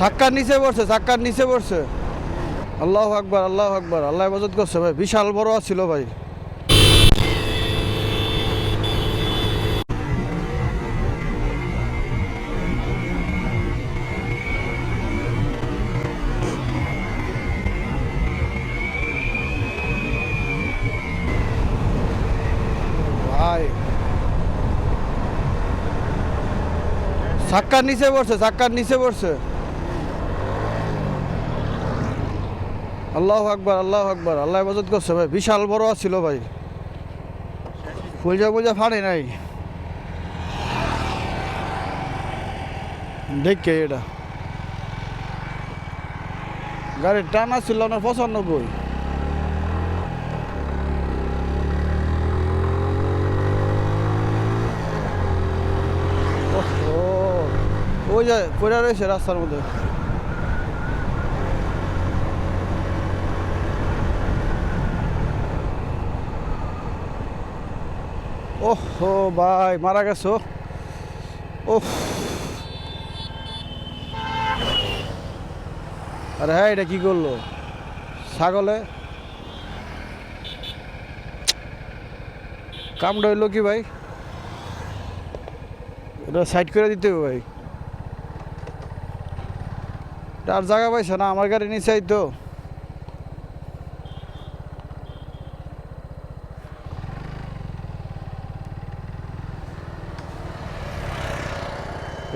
চাক্কার নিচে পড়ছে চাক্কার নিচে পড়ছে। আল্লাহ আকবার আল্লাহ আকবার, আল্লাহ হেফাজত করছে ভাই। বিশাল বড় ছিল ভাই। চাক্কার নিচে পড়ছে চাক্কার নিচে পড়ছে। আল্লাহ আকবার আল্লাহ আকবার। আল্লাহ হেফাজত করছে ভাই। বিশাল বড় ছিল ভাই। ফুলজা ফুলজা ফাড়ে নাই। দেখে এটা। গাড়ির টানা ছিল না পঁচানব্বই। ওই যে পড়ে রয়েছে রাস্তার মধ্যে। ওহ ভাই, মারা গেছো? ওহ আরে হ্যাঁ এটা কি করল? ছাগলে? কামটা হইল কি ভাই? এটা সাইড করে দিতে হবে ভাই। আর জায়গা পাইছে না? আমার গাড়ি নিচে তো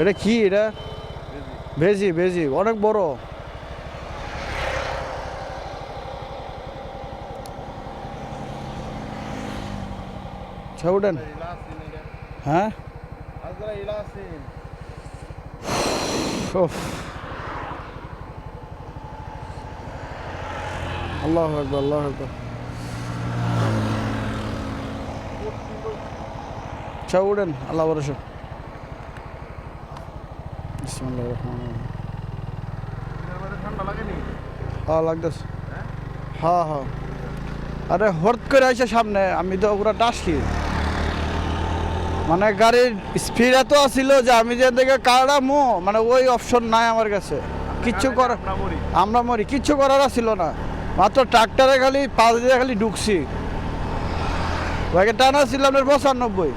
এটা কি এটা ভেজি ভেজি অনেক বড় আচ্ছা উঠেন হ্যাঁ উফ। আল্লাহ আকবর আল্লাহ আকবর আচ্ছা উঠেন আল্লাহ হ্যাঁ লাগতেছে। হ্যাঁ হ্যাঁ। আরে হঠাৎ করে আসে সামনে আমি তো পুরো টাসকি। মানে গাড়ির স্পিড এত আসছিল যে আমি যে দেখে কারা কাড়ামো মানে ওই অপশন নাই আমার কাছে। কিচ্ছু করার আমরা মরি। কিচ্ছু করার ছিল না। মাত্র ট্রাক্টরে খালি পাঁচ দিয়ে খালি ঢুকছি। ওকে টানা ছিল আপনার পঁচানব্বই।